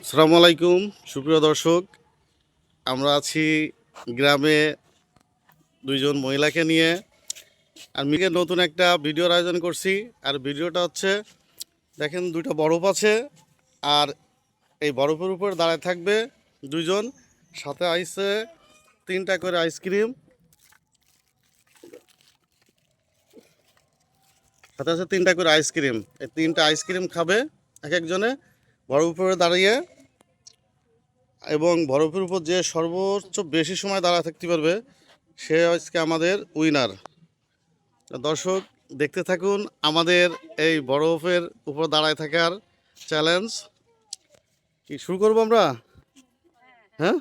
আসসালামু আলাইকুম, সুপ্রিয় দর্শক। আমরা আছি গ্রামে দুইজন মহিলাকে নিয়ে। আর মিকে নতুন একটা ভিডিওর আয়োজন করছি। আর ভিডিওটা হচ্ছে, দেখেন দুইটা বরফ আছে। আর এই বরফের উপর দাঁড়ায় থাকবে দুইজন। সাথে আইসে তিনটা করে আইসক্রিম। সাথে আছে তিনটা করে আইসক্রিম। এই তিনটা আইসক্রিম খাবে এক একজনে বরফের উপরে দাঁড়িয়ে এবং বরফের উপর যে সর্বোচ্চ বেশি সময় দাঁড়া থাকতে পারবে সে আজকে আমাদের উইনার দর্শক দেখতে থাকুন আমাদের এই বরফের উপর দাঁড়ায় থাকার চ্যালেঞ্জ কি শুরু করব আমরা? হ্যাঁ?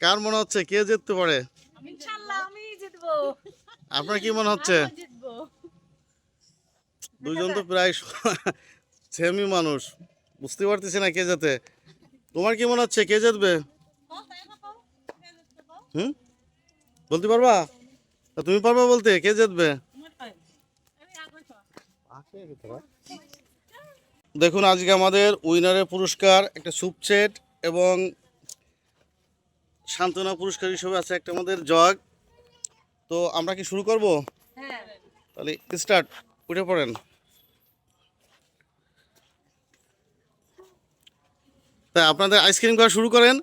কার মনে হচ্ছে? কে জিততে পারে? আপনার কি মনে হচ্ছে? দুজন তো প্রায় সেমই মানুষ। বুঝতে পারতেছি না কে যেতে। তোমার কি মনে হচ্ছে কে জিতবে হুম? বলতে পারবা? তুমি পারবা বলতে? কে জিতবে দেখুন আজকে আমাদের উইনারের পুরস্কার একটা সুপচেট এবং সান্ত্বনা পুরস্কার হিসেবে আছে একটা আমাদের জগ। তো আমরা কি শুরু করব? হ্যাঁ। তাহলে স্টার্ট উঠে পড়েন। তা আপনাদের আইসক্রিম খাওয়া শুরু করেন।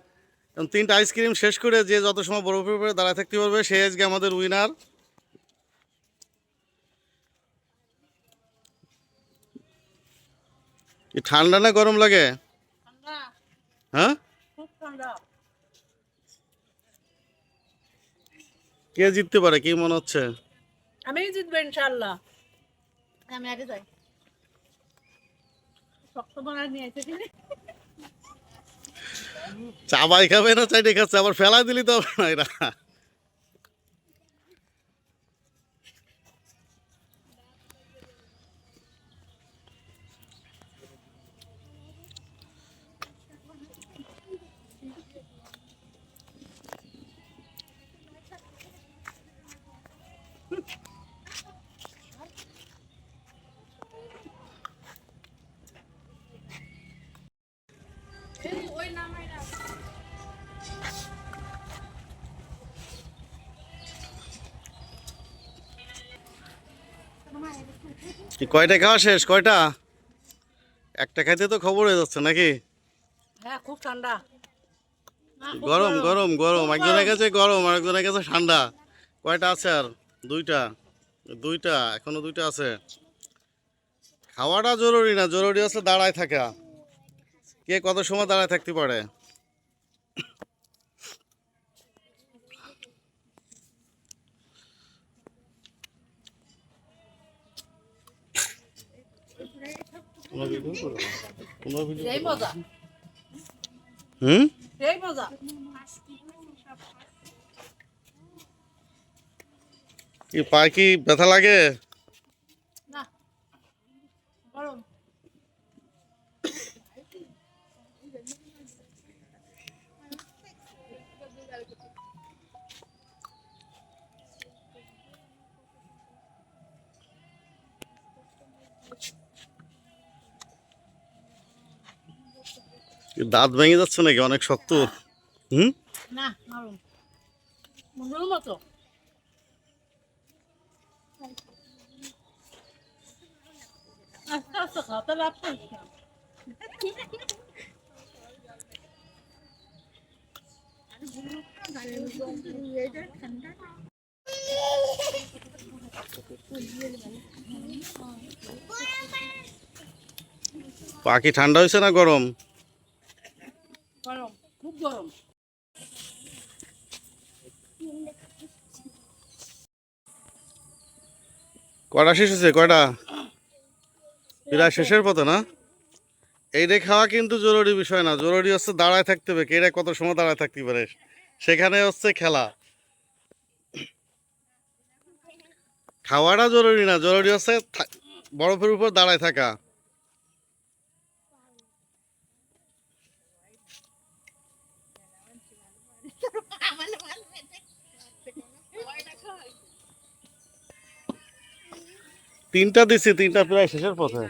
এবং তিনটা আইসক্রিম শেষ করে যে যত সময় বরফের উপরে দাঁড়ায় থাকতে পারবে। সে আজকে আমাদের উইনার ঠান্ডা না গরম লাগে? হ্যাঁ? কে জিততে পারে? কি মনে হচ্ছে? আমি জিতবো ইনশাল্লাহ আমি আগে যাই। শক্ত বানায় নিয়ে এসেছি চাবাই খাবে না চাইটে খাচ্ছে আবার ফেলা দিলি তো না এরা। কি কয়টা খাওয়া শেষ? কয়টা? একটা খাইতে তো খবর হয়ে যাচ্ছে নাকি? হ্যাঁ খুব ঠান্ডা। গরম গরম গরম। একজনের কাছে গরম আর একজনের কাছে ঠান্ডা। কয়টা আছে আর? দুইটা। দুইটা এখনও দুইটা আছে। খাওয়াটা জরুরি না জরুরি আছে দাঁড়ায় থাকা। কে কত সময় দাঁড়ায় থাকতে পারে কোনো ভিডিও করো? কোনো ভিডিও সেই করো? মজা হুম? কি পায়ে কি ব্যথা লাগে? দাঁত ভেঙে যাচ্ছে নাকি? অনেক শক্ত? হুম? পাখি ঠান্ডা হয়েছে না গরম? গরম, খুব গরম। কয়টা শেষ হয়েছে? কয়টা? প্রায় শেষের পথে না? এইটা খাওয়া কিন্তু জরুরি বিষয় না। জরুরি হচ্ছে দাঁড়ায় থাকতে হবে। কেরা কত সময় দাঁড়ায় থাকতে পারে? সেখানে হচ্ছে খেলা। খাওয়াটা জরুরি না। জরুরি হচ্ছে বরফের উপর দাঁড়ায় থাকা। তিনটা দিছি তিনটা প্রায় শেষের পথে।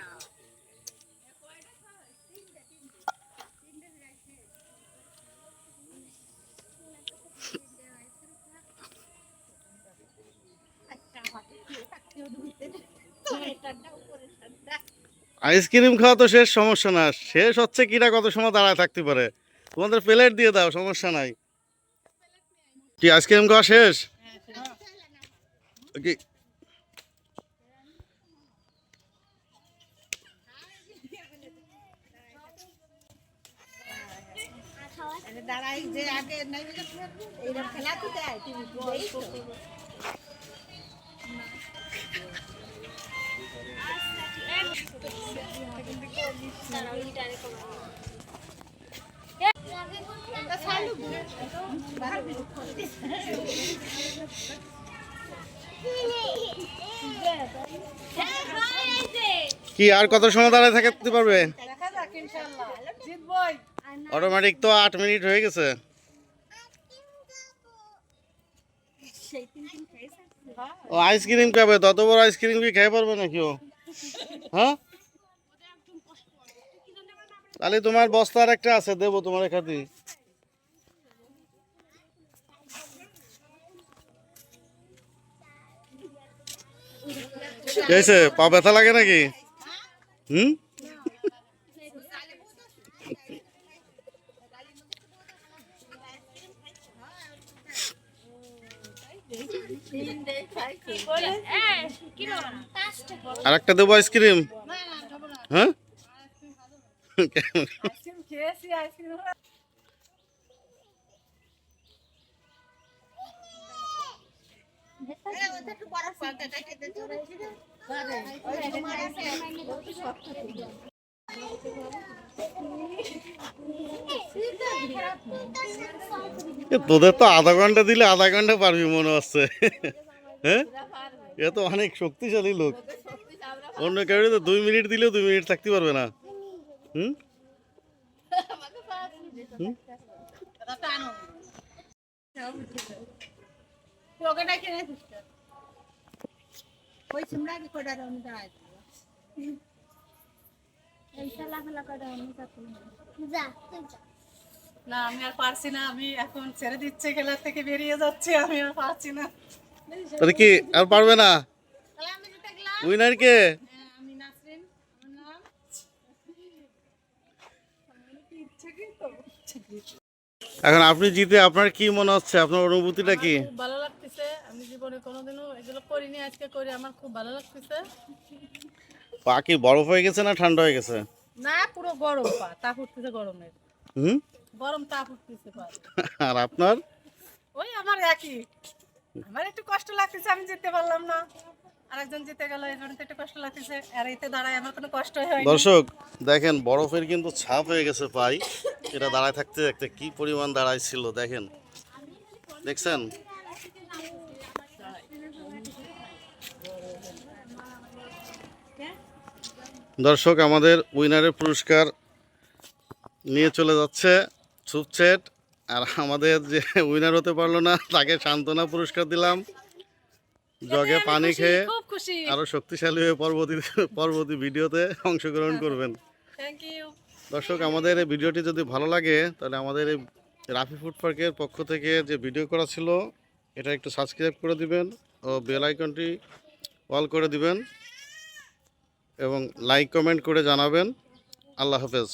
আইসক্রিম খাওয়া তো শেষ সমস্যা না। শেষ হচ্ছে কিনা কত সময় দাঁড়ায় থাকতে পারে? তোমাদের প্লেট দিয়ে দাও সমস্যা নাই। কি আইসক্রিম খাওয়া শেষ? হ্যাঁ, কি দাঁড়াই যে আগে নাই খেলা তো দেয় তুমি দেই তো। এটা চালু কি আর কত সময় দাঁড়ায় থাকতে পারবে? দেখা যাক ইনশাল্লাহ। জিতবই। অটোমেটিক তো আট মিনিট হয়ে গেছে। ও আইসক্রিম খাবে, তত বড় আইসক্রিম কি খেয়ে পারবে নাকি ও? হ্যাঁ? তাহলে তোমার বস্তার একটা আছে, দেবো তোমার কেছে পা ব্যথা লাগে নাকি? হুম? আর একটা দেবো আইসক্রিম? হ্যাঁ? তোদের তো আধা ঘণ্টা দিলে আধা ঘণ্টা পারবি মনে হচ্ছে। হ্যাঁ? এ তো অনেক শক্তিশালী লোক। অন্য কেউ তো দুই মিনিট দিলেও দুই মিনিট থাকতে পারবে না। না, আমি আর পারছি না। আমি এখন ছেড়ে দিচ্ছে খেলার থেকে বেরিয়ে যাচ্ছি। আমি আর পারছি না। তাহলে কি আর পারবে না? উইনার কে এখন আপনি জিতে আপনার কি মনে হচ্ছে? আপনার অনুভূতিটা কি? ভালো লাগতেছে। আমি জীবনে কোনোদিনও এগুলো করিনি আজকে করি আমার খুব ভালো লাগতেছে। পা কি বরফ হয়ে গেছে না ঠান্ডা হয়ে গেছে? না পুরো গরম পা তাপ উঠতেছে গরমের। হুম? গরম তাপ উঠতেছে পা। আর আপনার? ওই আমার একই। আমার একটু কষ্ট লাগতেছে, আমি যেতে পারলাম না। আরেকজন জিতে গেল এই জন্য একটু কষ্ট লাগতেছে। আর এতে দাঁড়ায় আমার কোনো কষ্ট হয় দর্শক, দেখেন, বরফের কিন্তু ছাপ হয়ে গেছে পাই এটা দাঁড়ায় থাকতে থাকতে কি পরিমাণ দাঁড়ায় ছিল দেখেন। দেখছেন? দর্শক, আমাদের উইনারের পুরস্কার নিয়ে চলে যাচ্ছে সুপচেট আর আমাদের যে উইনার হতে পারল না তাকে সান্ত্বনা পুরস্কার দিলাম। জগে পানি খেয়ে আরও শক্তিশালী হয়ে পরবর্তী পরবর্তী ভিডিওতে অংশগ্রহণ করবেন। দর্শক আমাদের এই ভিডিওটি যদি ভালো লাগে তাহলে আমাদের এই রাফি ফুড পার্কের পক্ষ থেকে যে ভিডিও করা ছিল এটা একটু সাবস্ক্রাইব করে দিবেন ও বেল আইকনটি অল করে দিবেন এবং লাইক কমেন্ট করে জানাবেন। আল্লাহ হাফেজ।